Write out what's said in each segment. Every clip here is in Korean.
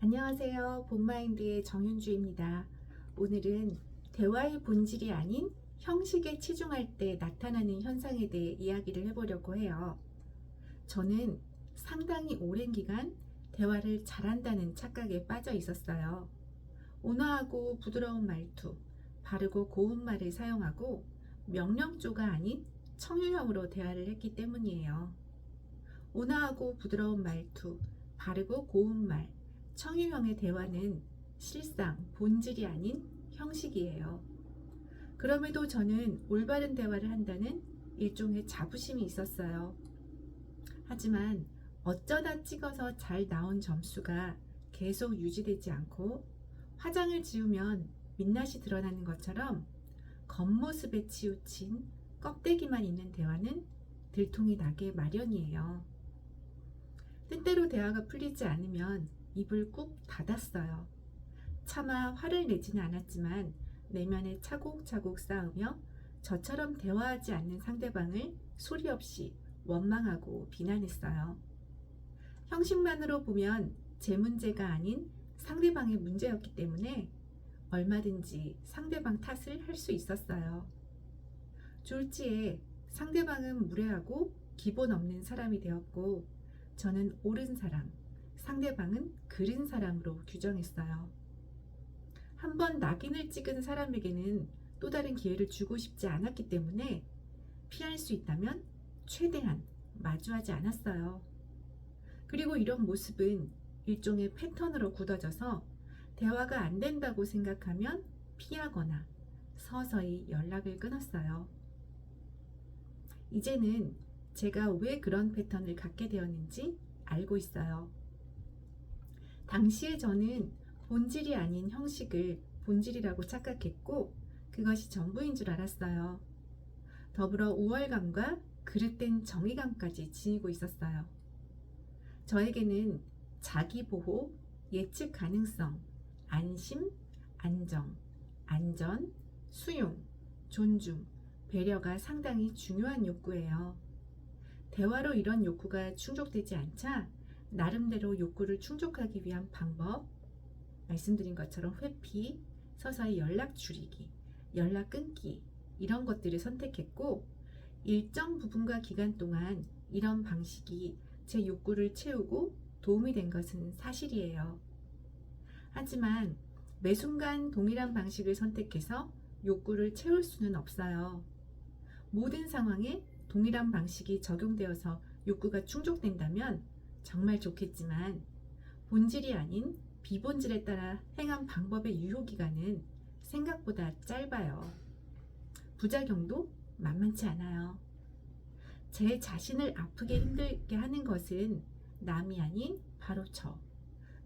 안녕하세요. 본마인드의 정윤주입니다. 오늘은 대화의 본질이 아닌 형식에 치중할 때 나타나는 현상에 대해 이야기를 해보려고 해요. 저는 상당히 오랜 기간 대화를 잘한다는 착각에 빠져 있었어요. 온화하고 부드러운 말투, 바르고 고운 말을 사용하고 명령조가 아닌 청유형으로 대화를 했기 때문이에요. 온화하고 부드러운 말투, 바르고 고운 말, 청유형의 대화는 실상 본질이 아닌 형식이에요. 그럼에도 저는 올바른 대화를 한다는 일종의 자부심이 있었어요. 하지만 어쩌다 찍어서 잘 나온 점수가 계속 유지되지 않고 화장을 지우면 민낯이 드러나는 것처럼 겉모습에 치우친 껍데기만 있는 대화는 들통이 나게 마련이에요. 때때로 대화가 풀리지 않으면 입을 꾹 닫았어요. 차마 화를 내지는 않았지만 내면에 차곡차곡 쌓으며 저처럼 대화하지 않는 상대방을 소리 없이 원망하고 비난했어요. 형식만으로 보면 제 문제가 아닌 상대방의 문제였기 때문에 얼마든지 상대방 탓을 할 수 있었어요. 졸지에 상대방은 무례하고 기본 없는 사람이 되었고 저는 옳은 사람, 상대방은 그른 사람으로 규정했어요. 한번 낙인을 찍은 사람에게는 또 다른 기회를 주고 싶지 않았기 때문에 피할 수 있다면 최대한 마주하지 않았어요. 그리고 이런 모습은 일종의 패턴으로 굳어져서 대화가 안 된다고 생각하면 피하거나 서서히 연락을 끊었어요. 이제는 제가 왜 그런 패턴을 갖게 되었는지 알고 있어요. 당시에 저는 본질이 아닌 형식을 본질이라고 착각했고 그것이 전부인 줄 알았어요. 더불어 우월감과 그릇된 정의감까지 지니고 있었어요. 저에게는 자기 보호, 예측 가능성, 안심, 안정, 안전, 수용, 존중, 배려가 상당히 중요한 욕구예요. 대화로 이런 욕구가 충족되지 않자 나름대로 욕구를 충족하기 위한 방법, 말씀드린 것처럼 회피, 서서히 연락 줄이기, 연락 끊기, 이런 것들을 선택했고, 일정 부분과 기간 동안 이런 방식이 제 욕구를 채우고 도움이 된 것은 사실이에요. 하지만 매 순간 동일한 방식을 선택해서 욕구를 채울 수는 없어요. 모든 상황에 동일한 방식이 적용되어서 욕구가 충족된다면 정말 좋겠지만 본질이 아닌 비본질에 따라 행한 방법의 유효기간은 생각보다 짧아요. 부작용도 만만치 않아요. 제 자신을 아프게 힘들게 하는 것은 남이 아닌 바로 저.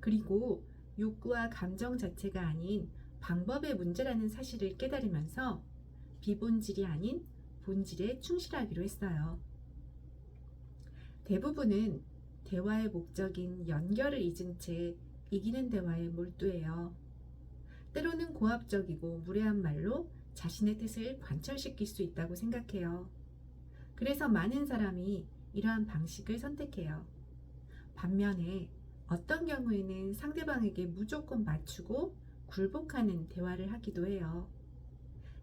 그리고 욕구와 감정 자체가 아닌 방법의 문제라는 사실을 깨달으면서 비본질이 아닌 본질에 충실하기로 했어요. 대부분은 대화의 목적인 연결을 잊은 채 이기는 대화에 몰두해요. 때로는 고압적이고 무례한 말로 자신의 뜻을 관철시킬 수 있다고 생각해요. 그래서 많은 사람이 이러한 방식을 선택해요. 반면에 어떤 경우에는 상대방에게 무조건 맞추고 굴복하는 대화를 하기도 해요.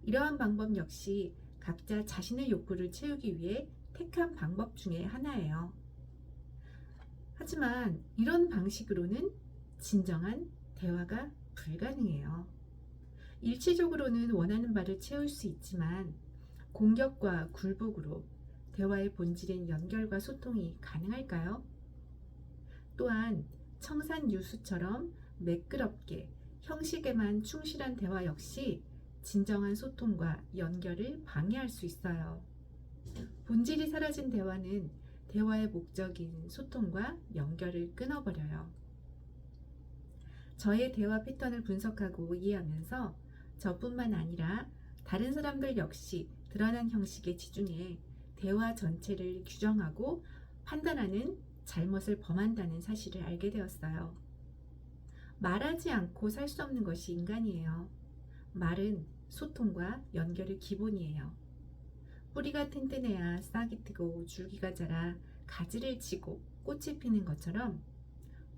이러한 방법 역시 각자 자신의 욕구를 채우기 위해 택한 방법 중에 하나예요. 하지만 이런 방식으로는 진정한 대화가 불가능해요. 일시적으로는 원하는 바를 채울 수 있지만 공격과 굴복으로 대화의 본질인 연결과 소통이 가능할까요? 또한 청산 유수처럼 매끄럽게 형식에만 충실한 대화 역시 진정한 소통과 연결을 방해할 수 있어요. 본질이 사라진 대화는 대화의 목적인 소통과 연결을 끊어버려요. 저의 대화 패턴을 분석하고 이해하면서 저뿐만 아니라 다른 사람들 역시 드러난 형식에 치중해 대화 전체를 규정하고 판단하는 잘못을 범한다는 사실을 알게 되었어요. 말하지 않고 살 수 없는 것이 인간이에요. 말은 소통과 연결의 기본이에요. 뿌리가 튼튼해야 싹이 트고 줄기가 자라 가지를 치고 꽃이 피는 것처럼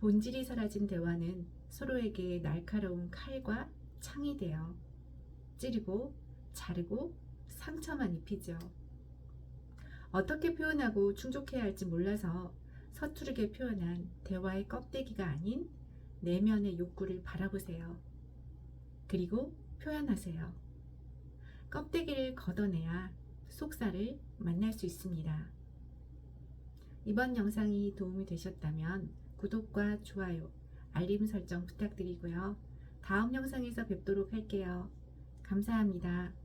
본질이 사라진 대화는 서로에게 날카로운 칼과 창이 되어 찌르고 자르고 상처만 입히죠. 어떻게 표현하고 충족해야 할지 몰라서 서투르게 표현한 대화의 껍데기가 아닌 내면의 욕구를 바라보세요. 그리고 표현하세요. 껍데기를 걷어내야 속살을 만날 수 있습니다. 이번 영상이 도움이 되셨다면 구독과 좋아요, 알림 설정 부탁드리고요. 다음 영상에서 뵙도록 할게요. 감사합니다.